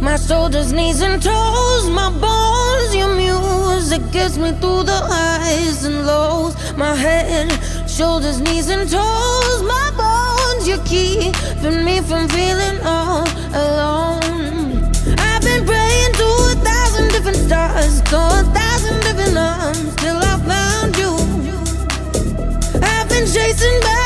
My shoulders, knees, and toes, my bones, your music gets me through the highs and lows. My head, shoulders, knees, and toes, my bones, you're keeping me from feeling all alone. I've been praying to a thousand different stars, to a thousand different arms, till I found you. I've been chasing.